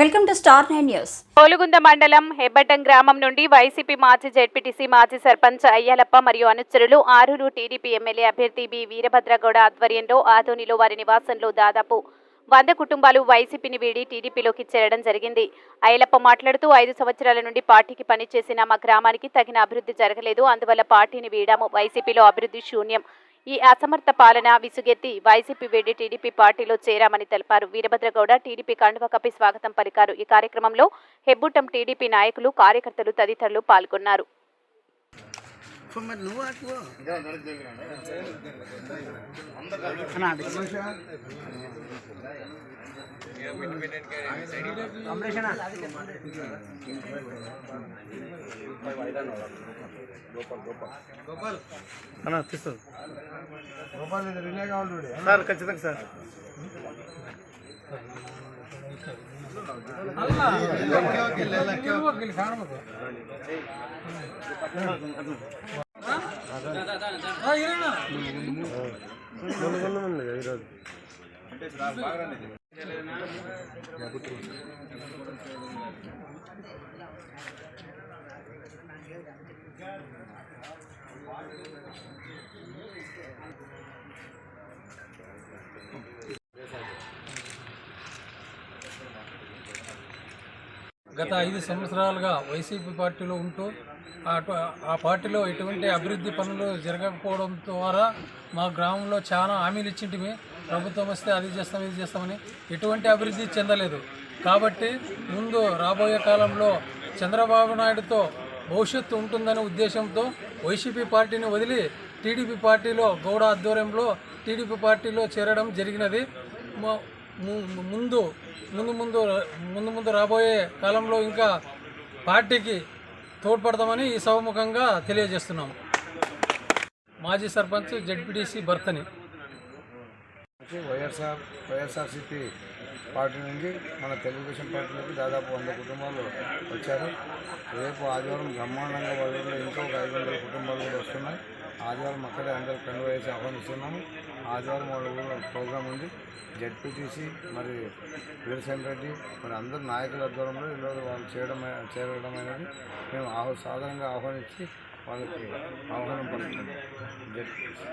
Welcome to star nine news. Polugunda మండలం హెబ్బటం గ్రామం నుండి వైసీపీ మాజీ జెడ్పీటీసీ మాజీ సర్పంచ్ అయ్యలప్ప మరియు అనుచరులు ఆరూరు టీడీపీ ఎమ్మెల్యే అభ్యర్థి బి వీరభద్రగౌడ ఆధ్వర్యంలో ఆదోనిలో వారి నివాసంలో దాదాపు వంద కుటుంబాలు వైసీపీని వీడి టీడీపీలోకి చేరడం జరిగింది. అయ్యలప్ప మాట్లాడుతూ ఐదు సంవత్సరాల నుండి పార్టీకి పనిచేసిన మా గ్రామానికి తగిన అభివృద్ధి జరగలేదు. అందువల్ల పార్టీని వీడాము. వైసీపీలో అభివృద్ధి శూన్యం. ఈ అసమర్థ పాలన విసుగెత్తి వైసీపీ వేడి టీడీపీ పార్టీలో చేరామని తెలిపారు. వీరభద్రగౌడ టీడీపీ కండువ కప్పి స్వాగతం పలికారు. ఈ కార్యక్రమంలో హెబ్బుటం టీడీపీ నాయకులు కార్యకర్తలు తదితరులు పాల్గొన్నారు. అన్న సార్ ఖచ్చితంగా సార్. ఈరోజు గత ఐదు సంవత్సరాలుగా వైసీపీ పార్టీలో ఉంటూ అటు ఆ పార్టీలో ఎటువంటి అభివృద్ధి పనులు జరగకపోవడం ద్వారా మా గ్రామంలో చాలా హామీలు ఇచ్చింటిమి. ప్రభుత్వం వస్తే అది చేస్తాం ఇది చేస్తామని ఎటువంటి అభివృద్ధి చెందలేదు. కాబట్టి ముందు రాబోయే కాలంలో చంద్రబాబు నాయుడుతో భవిష్యత్తు ఉంటుందనే ఉద్దేశంతో వైసీపీ పార్టీని వదిలి టీడీపీ పార్టీలో గౌడ ఆధ్వర్యంలో టీడీపీ పార్టీలో చేరడం జరిగినది. ముందు ముందు ముందు ముందు ముందు రాబోయే కాలంలో ఇంకా పార్టీకి తోడ్పడతామని ఈ సభముఖంగా తెలియజేస్తున్నాము మాజీ సర్పంచ్ జడ్పీటీసీ భర్తని. వైఎస్ఆర్ వైఎస్ఆర్సీపీ పార్టీ నుండి మన తెలుగుదేశం పార్టీ నుంచి దాదాపు వంద కుటుంబాలు వచ్చారు. రేపు ఆదివారం బ్రహ్మాండంగా వాళ్ళ ఇంకో ఐదు వందల కుటుంబాలు కూడా వస్తున్నాయి. ఆదివారం అక్కడే అందరూ కన్ను వేసి ఆహ్వానిస్తున్నాము. ఆదివారం వాళ్ళ ఊళ్ళో ప్రోగ్రాం ఉంది. జడ్పీటీసీ మరి వీరసేన రెడ్డి మరి అందరు నాయకుల ఆధ్వర్యంలో ఈరోజు వాళ్ళు చేయడం చేరడం అనేది మేము ఆహ్ సాధారణంగా ఆహ్వానించి వాళ్ళకి ఆహ్వానం పడుతున్నాం జడ్పీటీసీ.